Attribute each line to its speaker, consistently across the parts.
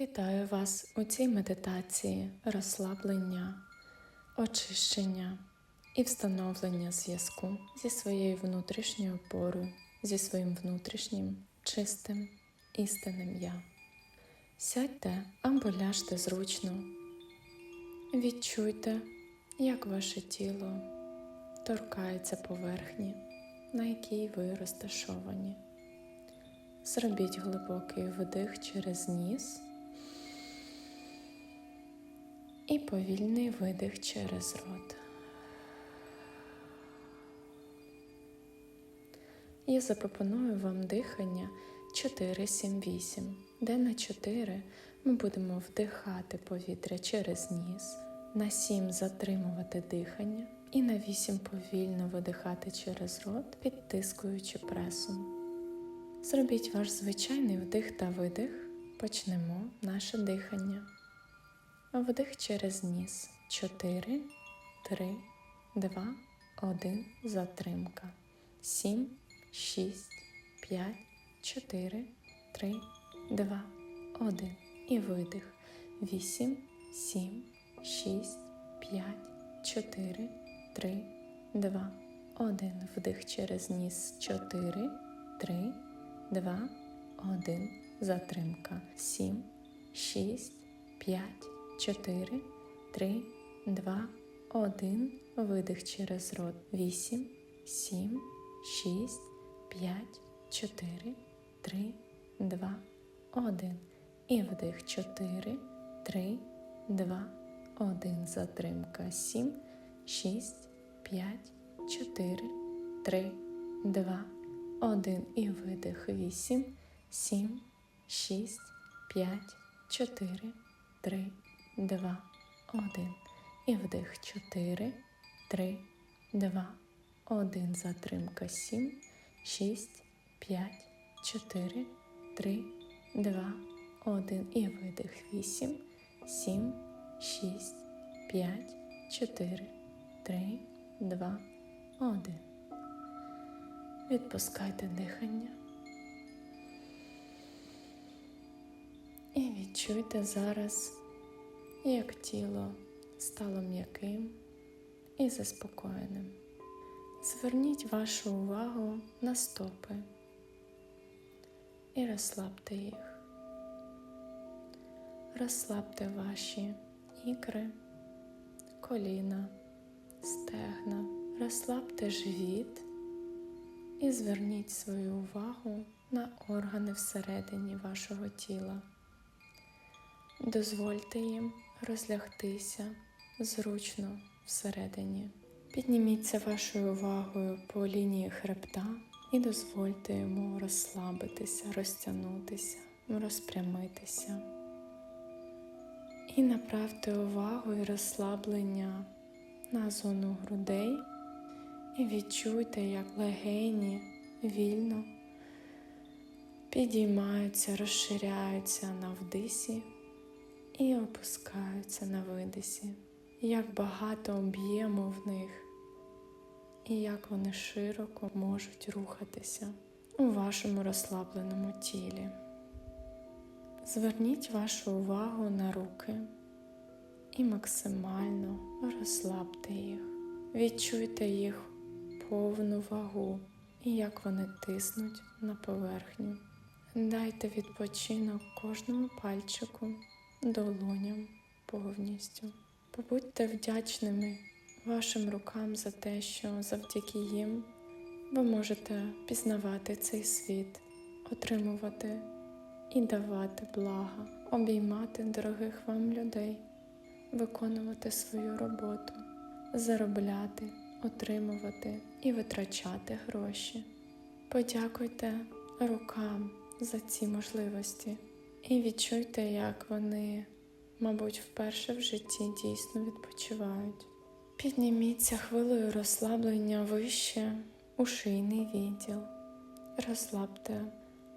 Speaker 1: Вітаю вас у цій медитації розслаблення, очищення і встановлення зв'язку зі своєю внутрішньою опорою, зі своїм внутрішнім, чистим, істинним я. Сядьте або ляжте зручно. Відчуйте, як ваше тіло торкається поверхні, на якій ви розташовані. Зробіть глибокий вдих через ніс і повільний видих через рот. Я запропоную вам дихання 4-7-8, де на 4 ми будемо вдихати повітря через ніс, на 7 затримувати дихання і на 8 повільно видихати через рот, підтискуючи пресом. Зробіть ваш звичайний вдих та видих. Почнемо наше дихання. Вдих через ніс. 4, 3, 2, 1. Затримка. 7, 6, 5, 4, 3, 2, 1. І видих. 8, 7, 6, 5, 4, 3, 2, 1. Вдих через ніс. 4, 3, 2, 1. Затримка. 7, 6, 5, 4, 3, 2, 1. Видих через рот. 8, 7, 6, 5, 4, 3, 2, 1. І вдих 4, 3, 2, 1. Затримка. 7, 6, 5, 4, 3, 2, 1. І видих 8, 7, 6, 5, 4, 3, 2, 1. І вдих 4, 3, 2, 1. Затримка 7, 6, 5, 4, 3, 2, 1. І видих 8, 7, 6, 5, 4, 3, 2, 1. Відпускайте дихання. І відчуйте зараз, як тіло стало м'яким і заспокоєним. Зверніть вашу увагу на стопи і розслабте їх. Розслабте ваші ікри, коліна, стегна, розслабте живіт і зверніть свою увагу на органи всередині вашого тіла. Дозвольте їм розлягтися зручно всередині. Підніміться вашою увагою по лінії хребта і дозвольте йому розслабитися, розтягнутися, розпрямитися. І направте увагу і розслаблення на зону грудей і відчуйте, як легені вільно підіймаються, розширяються на вдисі і опускаються на видисі, як багато об'єму в них, і як вони широко можуть рухатися у вашому розслабленому тілі. Зверніть вашу увагу на руки і максимально розслабте їх. Відчуйте їх повну вагу і як вони тиснуть на поверхню. Дайте відпочинок кожному пальчику, долоням повністю. Побудьте вдячними вашим рукам за те, що завдяки їм ви можете пізнавати цей світ, отримувати і давати блага, обіймати дорогих вам людей, виконувати свою роботу, заробляти, отримувати і витрачати гроші. Подякуйте рукам за ці можливості і відчуйте, як вони, мабуть, вперше в житті дійсно відпочивають. Підніміться хвилею розслаблення вище у шийний відділ, розслабте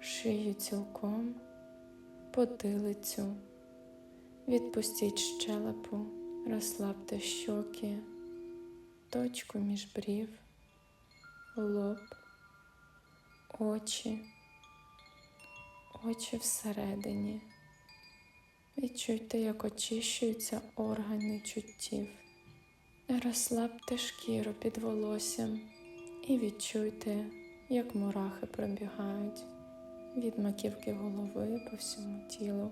Speaker 1: шию цілком, потилицю, відпустіть щелепу, розслабте щоки, точку між брів, лоб, очі, очі всередині, Відчуйте, як очищуються органи чуттів. Розслабте шкіру під волоссям і відчуйте, як мурахи пробігають від маківки голови по всьому тілу.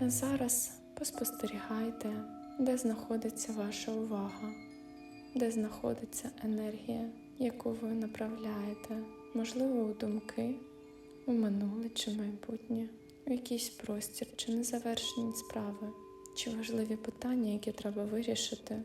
Speaker 1: А зараз поспостерігайте, де знаходиться ваша увага, де знаходиться енергія, яку ви направляєте, можливо, у думки, у минуле чи майбутнє, у якийсь простір чи незавершені справи, чи важливі питання, які треба вирішити.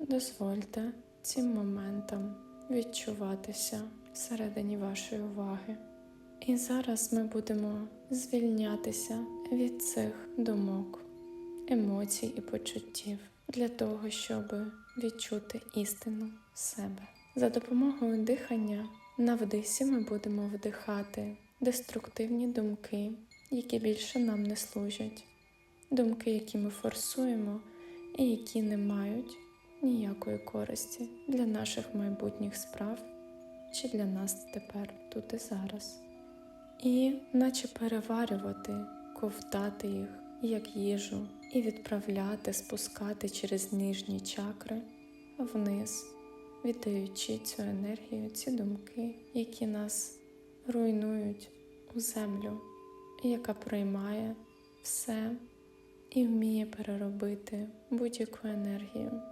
Speaker 1: Дозвольте цим моментам відчуватися всередині вашої уваги. І зараз ми будемо звільнятися від цих думок, емоцій і почуттів для того, щоб відчути істину себе. За допомогою дихання на вдисі ми будемо вдихати деструктивні думки, які більше нам не служать, думки, які ми форсуємо і які не мають ніякої користі для наших майбутніх справ чи для нас тепер, тут і зараз. І наче переварювати, ковтати їх як їжу, і відправляти, спускати через нижні чакри вниз, віддаючи цю енергію, ці думки, які нас руйнують у землю, яка приймає все і вміє переробити будь-яку енергію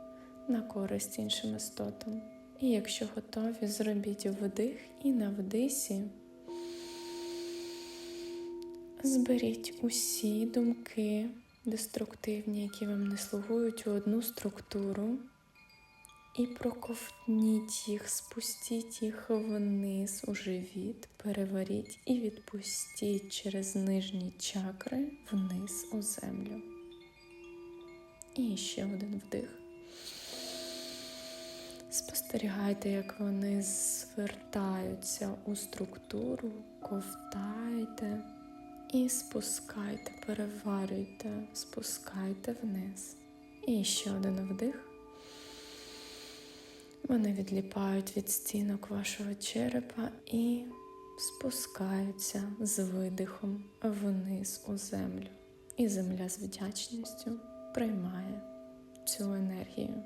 Speaker 1: на користь іншим істотам. І якщо готові, зробіть вдих і на вдисі. Зберіть усі думки деструктивні, які вам не слугують у одну структуру, і проковтніть їх, спустіть їх вниз у живіт, переваріть і відпустіть через нижні чакри вниз у землю. І ще один вдих. Спостерігайте, як вони звертаються у структуру, ковтайте і спускайте, переварюйте, спускайте вниз. І ще один вдих. Вони відліпають від стінок вашого черепа і спускаються з видихом вниз у землю. І земля з вдячністю приймає цю енергію.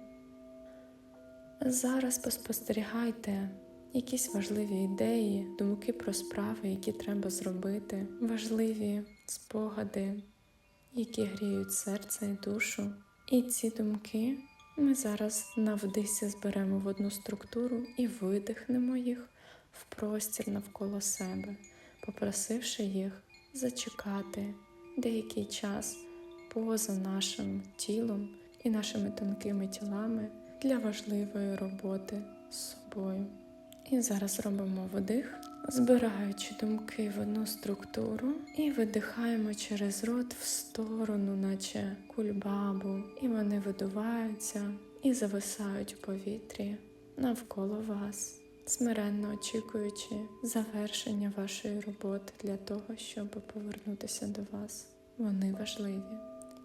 Speaker 1: Зараз поспостерігайте якісь важливі ідеї, думки про справи, які треба зробити, важливі спогади, які гріють серце і душу. І ці думки ми зараз на зберемо в одну структуру і видихнемо їх в простір навколо себе, попросивши їх зачекати деякий час поза нашим тілом і нашими тонкими тілами для важливої роботи з собою. І зараз робимо вдих, збираючи думки в одну структуру, і видихаємо через рот в сторону, наче кульбабу, і вони видуваються і зависають у повітрі навколо вас, смиренно очікуючи завершення вашої роботи для того, щоб повернутися до вас. Вони важливі.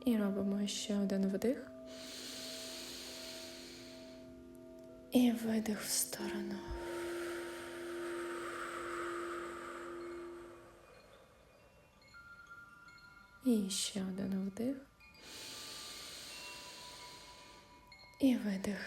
Speaker 1: І робимо ще один вдих. І видих в сторону. І ще один вдих. І видих.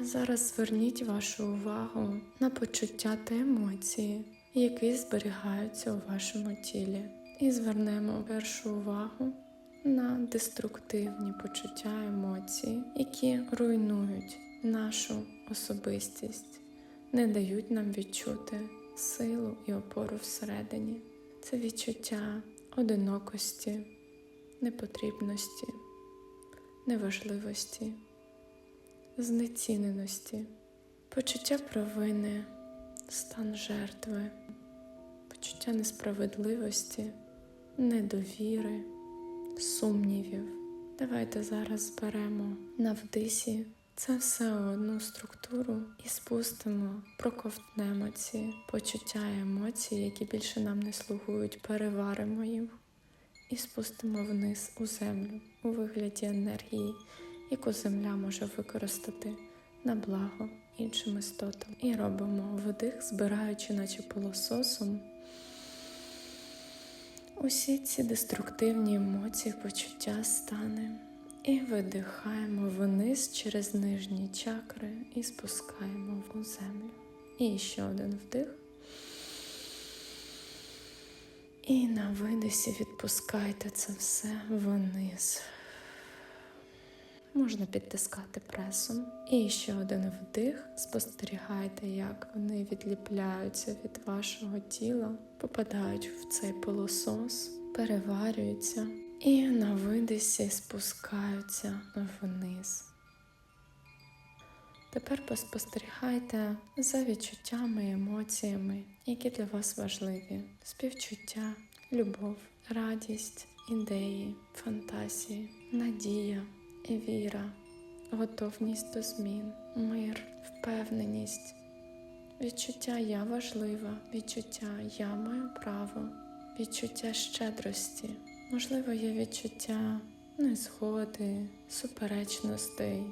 Speaker 1: Зараз зверніть вашу увагу на почуття та емоції, які зберігаються у вашому тілі. І звернемо першу увагу на деструктивні почуття емоції, які руйнують нашу особистість, не дають нам відчути силу і опору всередині. Це відчуття одинокості, непотрібності, неважливості, знеціненості, почуття провини, стан жертви, почуття несправедливості, недовіри, сумнівів. Давайте зараз зберемо на вдисі це все одну структуру і спустимо, проковтнемо ці почуття і емоції, які більше нам не слугують, переваримо їх і спустимо вниз у землю у вигляді енергії, яку земля може використати на благо іншим істотам. І робимо вдих, збираючи, наче пилососом, усі ці деструктивні емоції, почуття, стани. І видихаємо вниз через нижні чакри і спускаємо в землю. І ще один вдих. І на видисі відпускайте це все вниз. Можна підтискати пресом. І ще один вдих. Спостерігайте, як вони відліпляються від вашого тіла, попадають в цей пилосос, переварюються і на видисі спускаються вниз. Тепер поспостерігайте за відчуттями і емоціями, які для вас важливі: співчуття, любов, радість, ідеї, фантазії, надія і віра, готовність до змін, мир, впевненість, відчуття я важлива, відчуття я маю право, відчуття щедрості, можливо, є відчуття незгоди, суперечностей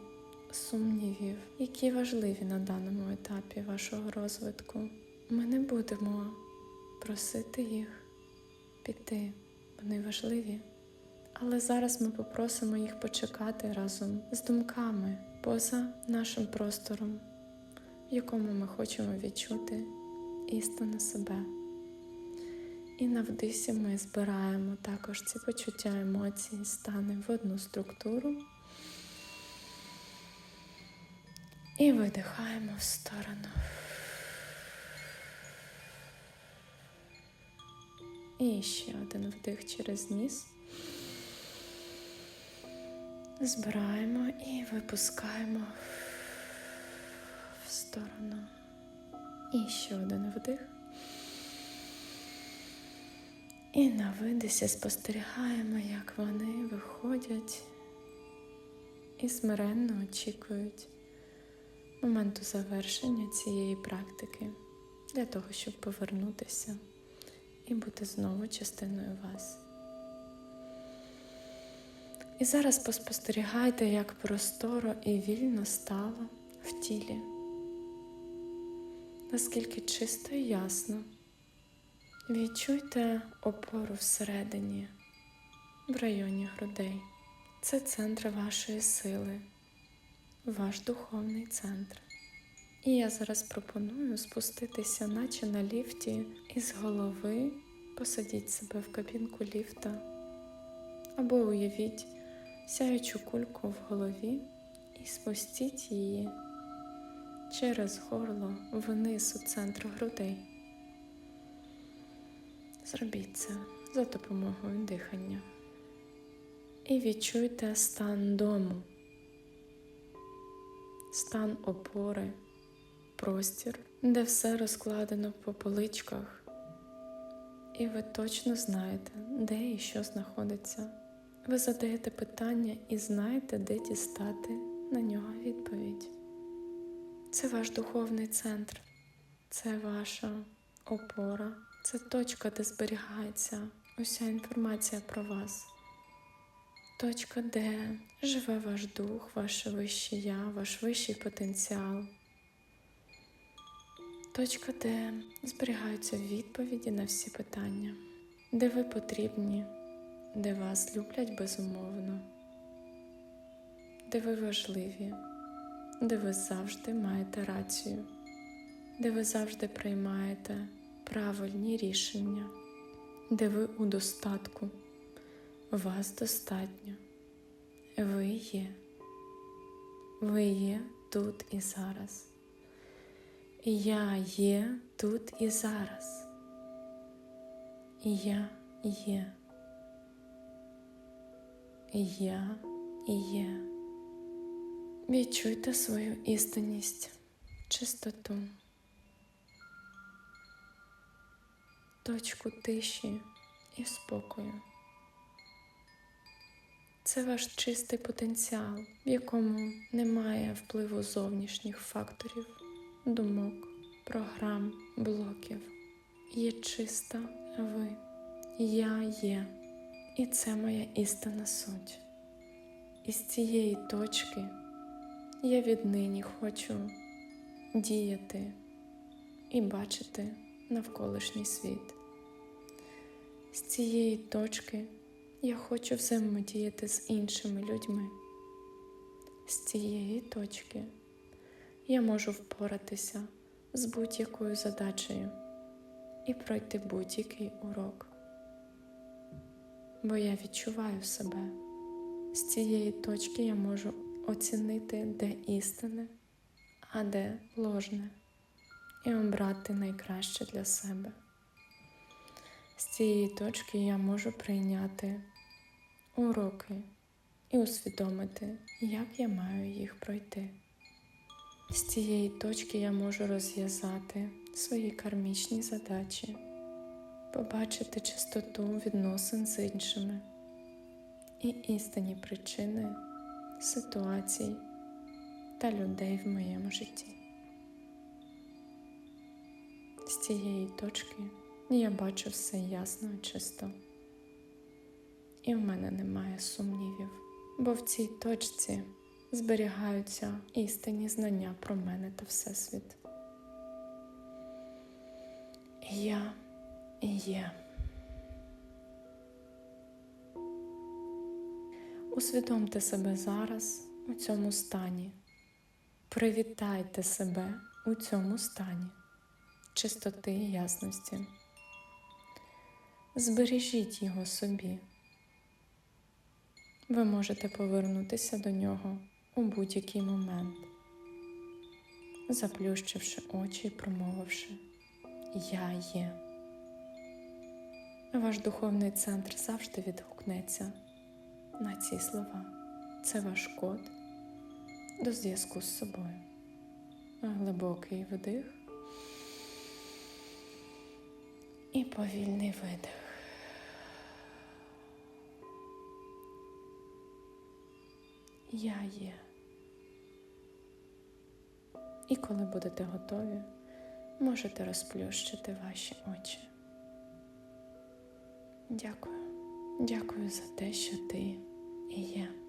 Speaker 1: сумнівів, які важливі на даному етапі вашого розвитку. Ми не будемо просити їх піти, вони важливі. Але зараз ми попросимо їх почекати разом з думками поза нашим простором, в якому ми хочемо відчути істину себе. І на вдисі ми збираємо також ці почуття, емоції, стани в одну структуру. І видихаємо в сторону. І ще один вдих через ніс. Збираємо і випускаємо в сторону. І ще один вдих. І на видисі спостерігаємо, як вони виходять і смиренно очікують моменту завершення цієї практики для того, щоб повернутися і бути знову частиною вас. І зараз поспостерігайте, як просторо і вільно стало в тілі, наскільки чисто і ясно. Відчуйте опору всередині, в районі грудей. Це центр вашої сили ваш духовний центр. І я зараз пропоную спуститися, наче на ліфті, із голови посадіть себе в кабінку ліфта, або уявіть сяючу кульку в голові і спустіть її через горло вниз у центр грудей. Зробіть це за допомогою дихання. І відчуйте стан дому стан опори, простір, де все розкладено по поличках, і ви точно знаєте, де і що знаходиться. Ви задаєте питання і знаєте, де дістати на нього відповідь. Це ваш духовний центр, це ваша опора, це точка, де зберігається уся інформація про вас точка, де живе ваш дух, ваше вище я, ваш вищий потенціал. Точка, де зберігаються відповіді на всі питання, де ви потрібні, де вас люблять безумовно, де ви важливі, де ви завжди маєте рацію, де ви завжди приймаєте правильні рішення, де ви у достатку. Вас достатньо. Ви є. Ви є тут і зараз. Я є тут і зараз. Я є. Я є. Відчуйте свою істинність, чистоту, точку тиші і спокою. Це ваш чистий потенціал, в якому немає впливу зовнішніх факторів, думок, програм, блоків. Є чиста ви. Я є. І це моя істинна суть. І з цієї точки я віднині хочу діяти і бачити навколишній світ. З цієї точки я хочу взаємодіяти з іншими людьми. З цієї точки я можу впоратися з будь-якою задачею і пройти будь-який урок. Бо я відчуваю себе. З цієї точки я можу оцінити, де істинне, а де ложне, і обрати найкраще для себе. З цієї точки я можу прийняти уроки і усвідомити, як я маю їх пройти. З цієї точки я можу розв'язати свої кармічні задачі, побачити чистоту відносин з іншими і істинні причини ситуацій та людей в моєму житті. З цієї точки я бачу все ясно і чисто, і в мене немає сумнівів, бо в цій точці зберігаються істинні знання про мене та Всесвіт. Я є. Усвідомте себе зараз у цьому стані. Привітайте себе у цьому стані чистоти і ясності. Збережіть його собі. Ви можете повернутися до нього у будь-який момент, заплющивши очі і промовивши Я є. Ваш духовний центр завжди відгукнеться на ці слова. Це ваш код до зв'язку з собою. Глибокий вдих і повільний видих. Я є. І коли будете готові, можете розплющити ваші очі. Дякую. Дякую за те, що ти і є.